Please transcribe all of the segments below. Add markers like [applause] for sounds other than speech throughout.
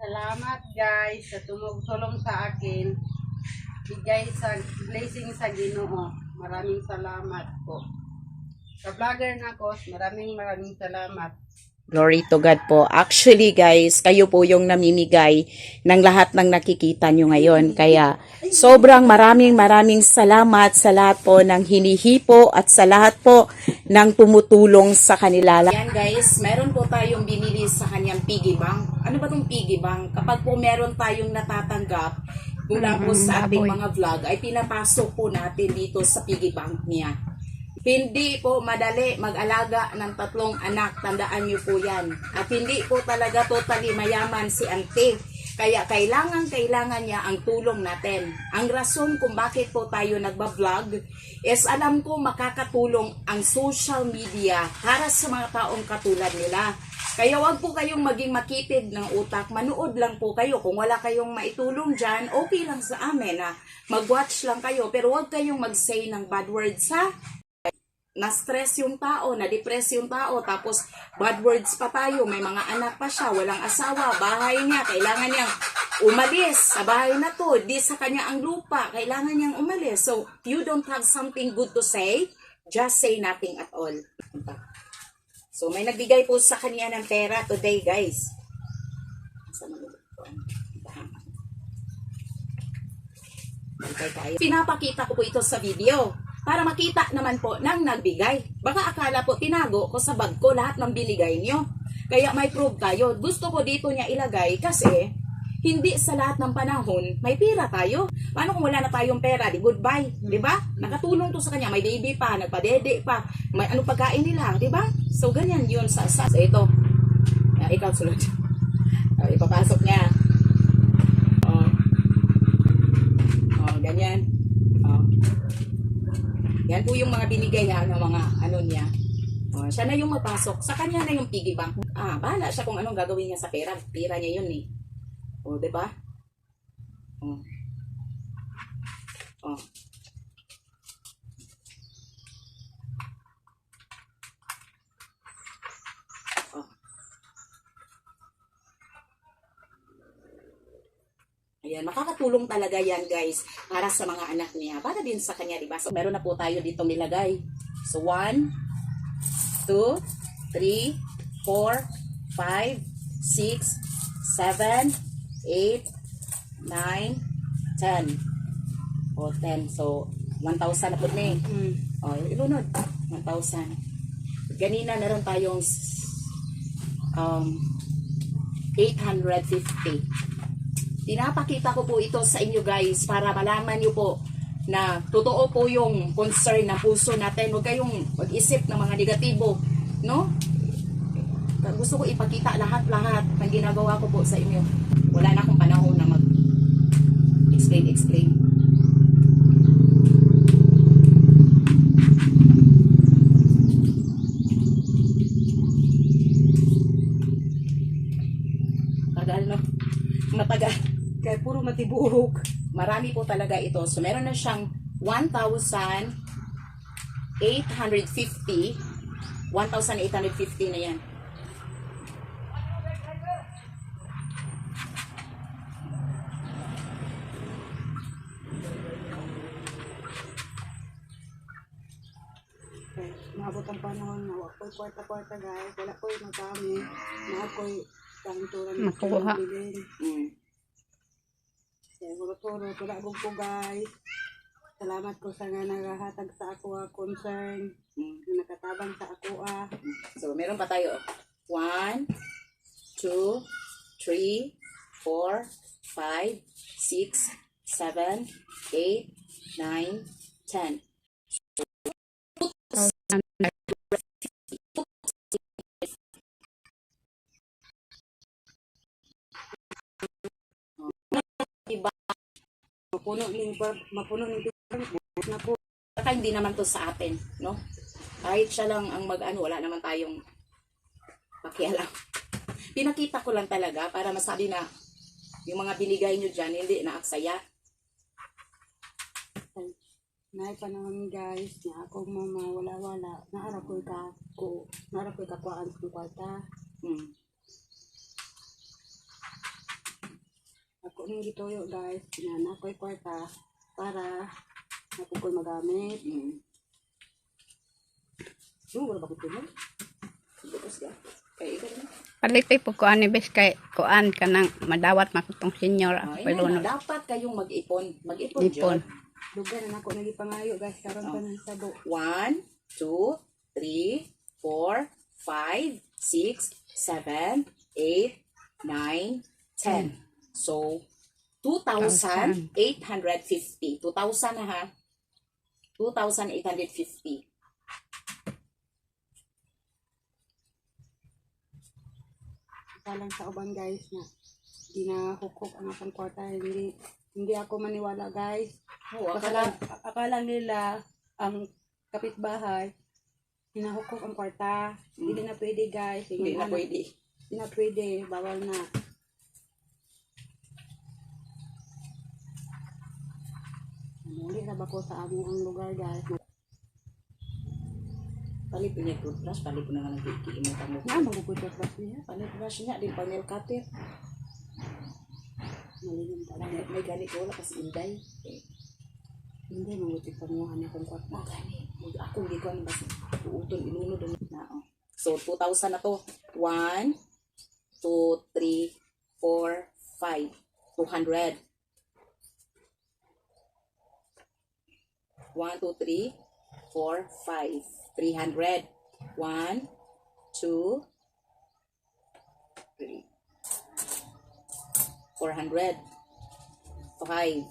Salamat guys sa tumutulong sa akin. Bigay sa blessing sa Ginoo. Maraming salamat po. Sa vlogger na ko, maraming maraming salamat. Glory to God po. Actually, guys, kayo po yung namimigay ng lahat ng nakikita nyo ngayon. Kaya, sobrang maraming maraming salamat sa lahat po ng hinihipo at sa lahat po ng tumutulong sa kanila. Yan guys, meron po tayong binili sa kanyang piggy bank. Ano ba tong piggy bank? Kapag po meron tayong natatanggap mula po sa ating mga vlog, ay pinapasok po natin dito sa piggy bank niya. Hindi po madali mag-alaga ng tatlong anak. Tandaan niyo po yan. At hindi po talaga totally mayaman si auntie. Kaya kailangan, kailangan niya ang tulong natin. Ang rason kung bakit po tayo nagbablog is alam ko makakatulong ang social media para sa mga taong katulad nila. Kaya wag po kayong maging makitid ng utak. Manood lang po kayo. Kung wala kayong maitulong dyan, okay lang sa amin. Ha? Mag-watch lang kayo. Pero wag kayong mag-say ng bad words ha na-stress yung tao, na-depress yung tao, tapos bad words pa tayo, may mga anak pa siya, walang asawa, bahay niya, kailangan niyang umalis sa bahay na to, di sa kanya ang lupa, kailangan niyang umalis. So, if you don't have something good to say, just say nothing at all. So, may nagbigay po sa kanya ng pera today, guys. Pinapakita ko po ito sa video para makita naman po ng nagbigay. Baka akala po tinago ko sa bag ko lahat ng binigay niyo. Kaya may proof tayo. Gusto ko dito niya ilagay kasi hindi sa lahat ng panahon may pera tayo. Paano kung wala na tayong pera? Di goodbye, di ba? Nakatulong to sa kanya, may baby pa, nagpadede pa, may ano pagkain nila, di ba? So ganyan 'yun sa sa ito. Ah, ikaw sulod. Ah, ipapasok niya. Oh. Oh, ganyan. Oh. Yan po yung mga binigay niya ng mga ano niya. Oh, siya na yung magpasok. Sa kanya na yung piggy bank. Ah, bahala siya kung anong gagawin niya sa pera. Pera niya yun eh. Oh, 'di ba? Oh. Oh. Oh. Ayan, makakatulong talaga yan guys para sa mga anak niya. Para din sa kanya, diba? So, meron na po tayo dito nilagay. So, 1, 2, 3, 4, 5, 6, 7, 8, 9, 10. O, 10. So, 1,000 na po na eh. Mm. O, ilunod. 1,000. Ganina meron tayong um, 850. Pinapakita ko po ito sa inyo guys para malaman nyo po na totoo po yung concern ng puso natin. Huwag kayong mag-isip ng mga negatibo. No? Gusto ko ipakita lahat-lahat ng ginagawa ko po sa inyo. Wala na akong panahon na mag-explain, explain. Tagal no? Matagal. Kaya matibuhog. Marami po talaga ito. So meron na siyang 1,850. 1,850 na yan. Okay. Maabot ang panahon na wala ko'y kwarta-kwarta guys. Wala ko'y magkami. Na ako'y kanturan na Makuha. Mm. Kaya puro-puro. Tulagog ko guys. Salamat ko sa nga nagahatag sa ako ah, concern. Mm. Na nakatabang sa ako ah. So, meron pa tayo. 1, 2, 3, 4, 5, 6, 7, 8, 9, 10. Mapuno ning mapuno ning na po. Baka hindi naman to sa atin, no? Kahit siya lang ang mag-ano, wala naman tayong pakialam. [laughs] Pinakita ko lang talaga para masabi na yung mga binigay nyo dyan, hindi na aksaya. Nay pa naman guys, na ako mama wala wala. Naara ko'y ka ko. Naara ko'y kakuhaan sa kwarta. Hmm. Ning gituyo guys. Kinana ko'y kwarta para ako ko'y magamit. Mm. Yung wala ba ko tunog? Bukas ka. Kaya ikaw na. Palipay po ko ani bes kay kuan ka nang madawat makutong senior Ah, ako yan na, dapat kayong mag-ipon. Mag-ipon, Ipon. Lugar na ako nagipangayo guys. Karon pa ng sabo. One, two, three, four, five, six, seven, eight, nine, ten. So, 2,850. 2,000 na ha. 2,850. Isa lang sa uban guys na ginahukok ang akong kwarta. Hindi, hindi ako maniwala guys. Oo, Akala, akala, nila ang kapitbahay hinahukok ang kwarta. Hindi na pwede guys. hindi na pwede. Hindi na pwede. Bawal na. Muli na ba ko sa among ang lugar guys. Palipin niya toothbrush, palipin na nga ng kiki mo tamo. Nga magugudot ba siya? Paliprush niya, din pang nail cutter. Malilim talaga. May, may gani ko wala kasi inday. Eh, Hindi, mabuti pa mo ang akong kwarta. Mga gani. Mag- Ako hindi ko ano basi. Uutol, ilunod ang na. oh. So, 2,000 na to. 1, 2, 3, 4, 5. 200. 1, 2, 3, 4, 5. 300. 1, 2, 3. 400. 5,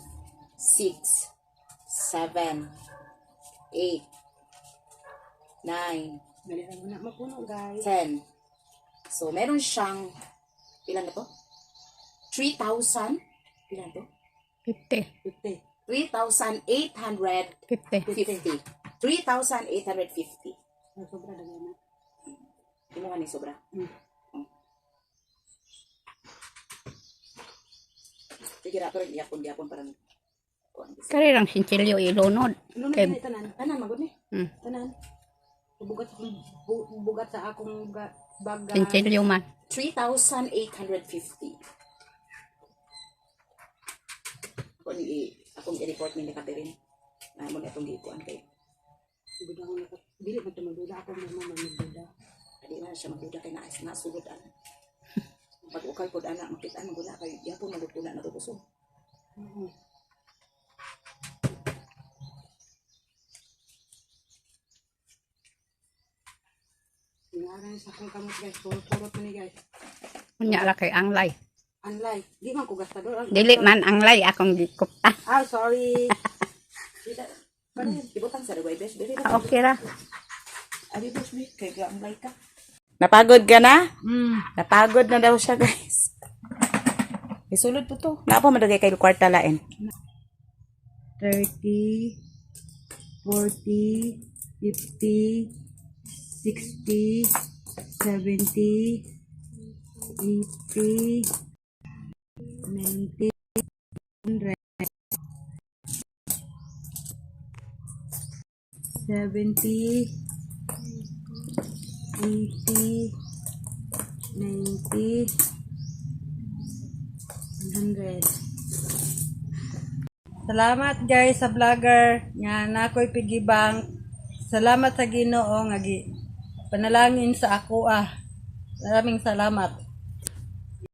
6, 7, 8, 9, Dali lang na mapuno guys. 10. So, meron siyang, ilan na to? 3,000? Ilan to? 50. 50. 3,850. 50. 3,850. Ang sobra na. Hindi mo nga ni sobra. Hmm. Sige na, pero gyapon-gyapon parang kuan bisa. Kari lang sinchilyo ilunod. Na Kay- tanan? Tanan, magod ni. Hmm. Tanan. Bugat bu, bugat sa akong ga- baga. Sinchilyo man. 3,850. Ako ni akong i-report ni Catherine. Na mo na itong giikuan kay Buda ko na. Dili man tumaduda ako mo man magduda. Hindi na siya magduda kay naas na sulod ana. Pag ukay pod ana makita mo gula kay yapon magutuna na tubuso. Mhm. Ngaran sa akong kamot guys. Puro-puro to ni guys. Unya ra kay anglay. Anlay. Di man ko gastador. Dili man anglay akong gikupta. [laughs] Ah, sorry. [laughs] Ibutang sa daway bes dili Ah, okay ra. Abi bes bes kay ga ang ka. Napagod ka na? Mm. Napagod na daw siya, guys. Isulod po to. Napa madagay kay kwarta lain. 30, 40, 50, 60, 70, 80, 90, 100, 70, 80, 90, 100. Salamat guys sa vlogger nga nakoy pigibang. Salamat sa Ginoo nga gi panalangin sa ako ah. Maraming salamat.